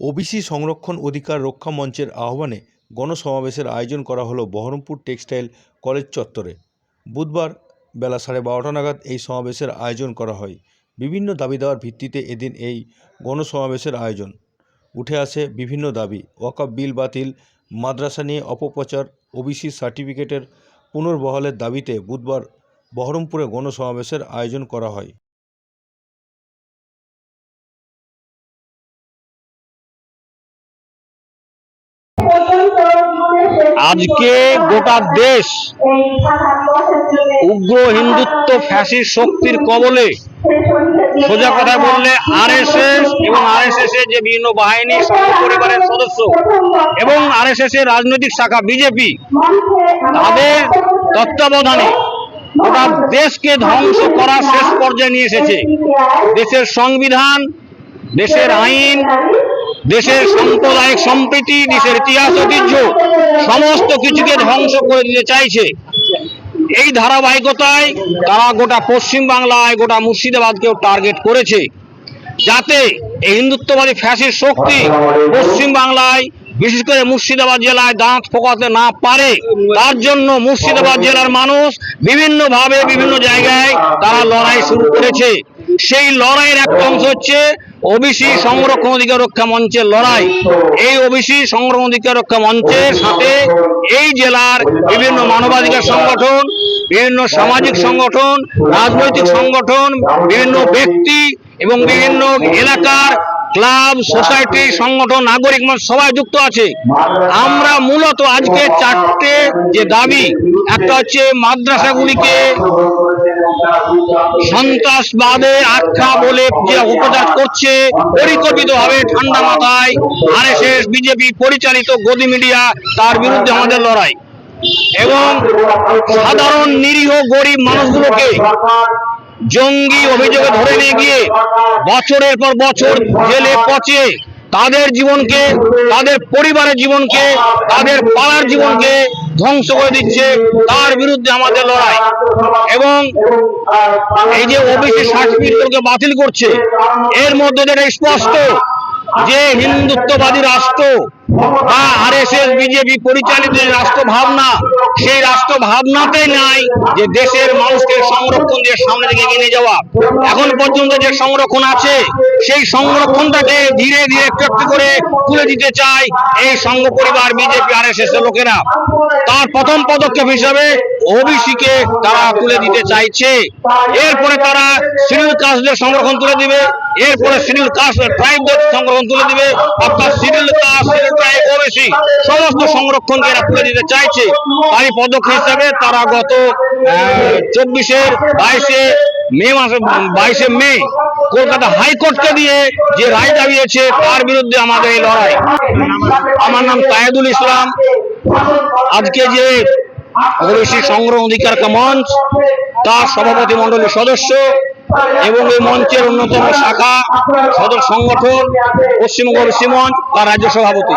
OBC সংরক্ষণ অধিকার রক্ষা মঞ্চের আহ্বানে গণসমাবেশের আয়োজন করা হলো বহরমপুর টেক্সটাইল কলেজ চত্বরে। বুধবার বেলা সাড়ে বারোটা নাগাদ এই সমাবেশের আয়োজন করা হয়। বিভিন্ন দাবি দেওয়ার ভিত্তিতে এদিন এই গণসমাবেশের আয়োজন। উঠে আসে বিভিন্ন দাবি ওয়াকফ বিল বাতিল, মাদ্রাসা নিয়ে অপপ্রচার, ওবিসি সার্টিফিকেটের পুনর্বহালের দাবিতে বুধবার বহরমপুরে গণসমাবেশের আয়োজন করা হয়। আজকে গোটা দেশ উগ্র হিন্দুত্ব ফ্যাসির শক্তির কবলে সোজা কথা বললে আর আরএসএস এবং আরএসএস এর যে বিভিন্ন বাহিনী পরিবারের সদস্য এবং আরএসএস এর রাজনৈতিক শাখা বিজেপি, তাদের তত্ত্বাবধানে গোটা দেশকে ধ্বংস করার শেষ পর্যায়ে নিয়ে এসেছে। দেশের সংবিধান দেশের আইন, দেশের সাম্প্রদায়িক সম্প্রীতি, দেশের ইতিহাস, ঐতিহ্য, সমস্ত কিছুকে ধ্বংস করে দিতে চাইছে। এই ধারাবাহিকতায় তারা গোটা পশ্চিম বাংলায় গোটা মুর্শিদাবাদকেও টার্গেট করেছে যাতে এই হিন্দুত্ববাদী ফ্যাসির শক্তি পশ্চিম বাংলায় বিশেষ করে মুর্শিদাবাদ জেলায় দাঁত ফোকাতে না পারে। তার জন্য মুর্শিদাবাদ জেলার মানুষ বিভিন্নভাবে বিভিন্ন জায়গায় তারা লড়াই শুরু করেছে। সেই লড়াইয়ের একটা অংশ হচ্ছে ওবিসি সংরক্ষণ অধিকার রক্ষা মঞ্চের লড়াই। এই ওবিসি সংরক্ষণ অধিকার রক্ষা মঞ্চের সাথে এই জেলার বিভিন্ন মানবাধিকার সংগঠন, বিভিন্ন সামাজিক সংগঠন, রাজনৈতিক সংগঠন, বিভিন্ন ব্যক্তি এবং বিভিন্ন এলাকার ক্লাব, সোসাইটি, সংগঠন, নাগরিক সবাই যুক্ত আছে। আমরা মূলত আজকে চারটে যে দাবি, একটা হচ্ছে মাদ্রাসাগুলিকে সন্ত্রাসবাদের আখ্যা বলে যে উপচার করছে, পরিকল্পিতভাবে ঠান্ডা মাথায় আরএসএস, বিজেপি পরিচালিত গদি মিডিয়া, তার বিরুদ্ধে আমাদের লড়াই। এবং সাধারণ নিরীহ গরিব মানুষগুলোকে জঙ্গি অভিযোগে ধরে নিয়ে গিয়ে বছরের পর বছর জেলে পচে তাদের জীবনকে, তাদের পরিবারের জীবনকে, তাদের পাড়ার জীবনকে ধ্বংস করে দিচ্ছে তার বিরুদ্ধে আমাদের লড়াই। এবং এই যে ওবিসি সার্টিফিকেটকে বাতিল করছে, এর মধ্যে যেটা স্পষ্ট যে হিন্দুত্ববাদী রাষ্ট্র বা আরএসএস, বিজেপি পরিচালিত রাষ্ট্র ভাবনা সেই রাষ্ট্র ভাবনাতেই নাই যে দেশের মানুষকে সংরক্ষণ দিয়ে সামনে দিকে এগিয়ে যাওয়া। এখন পর্যন্ত যে সংরক্ষণ আছে, সেই সংরক্ষণটাকে ধীরে ধীরে একটু একটু করে তুলে দিতে চায় এই সংঘ পরিবার, বিজেপি আর এস এর লোকেরা। তার প্রথম পদক্ষেপ হিসাবে ওবিসি কে তারা তুলে দিতে চাইছে। এরপরে তারা শিডিউল কাস্টদের সংরক্ষণ তুলে দিবে। এরপরে শিডিউল কাস্ট ট্রাইবদের সংরক্ষণ তুলে দিবে। অর্থাৎ শিডিউল কাস্ট, শিডিউল ওবিসি সমস্ত সংরক্ষণকে এরা তুলে দিতে চাইছে। তারই পদক্ষেপ হিসাবে তারা গত চব্বিশের বাইশে মে মাসে, বাইশে মে কলকাতা হাইকোর্টকে দিয়ে যে রায় দাবিয়েছে, তার বিরুদ্ধে আমাদের এই লড়াই। আমার নাম তায়েদুল ইসলাম। আজকে যে ওবিসি সংগ্রহ অধিকার কা মঞ্চ তার সভাপতি মন্ডলীর সদস্য এবং এই মঞ্চের অন্যতম শাখা সদর সংগঠন পশ্চিমবঙ্গ ওবিসি তার রাজ্য সভাপতি।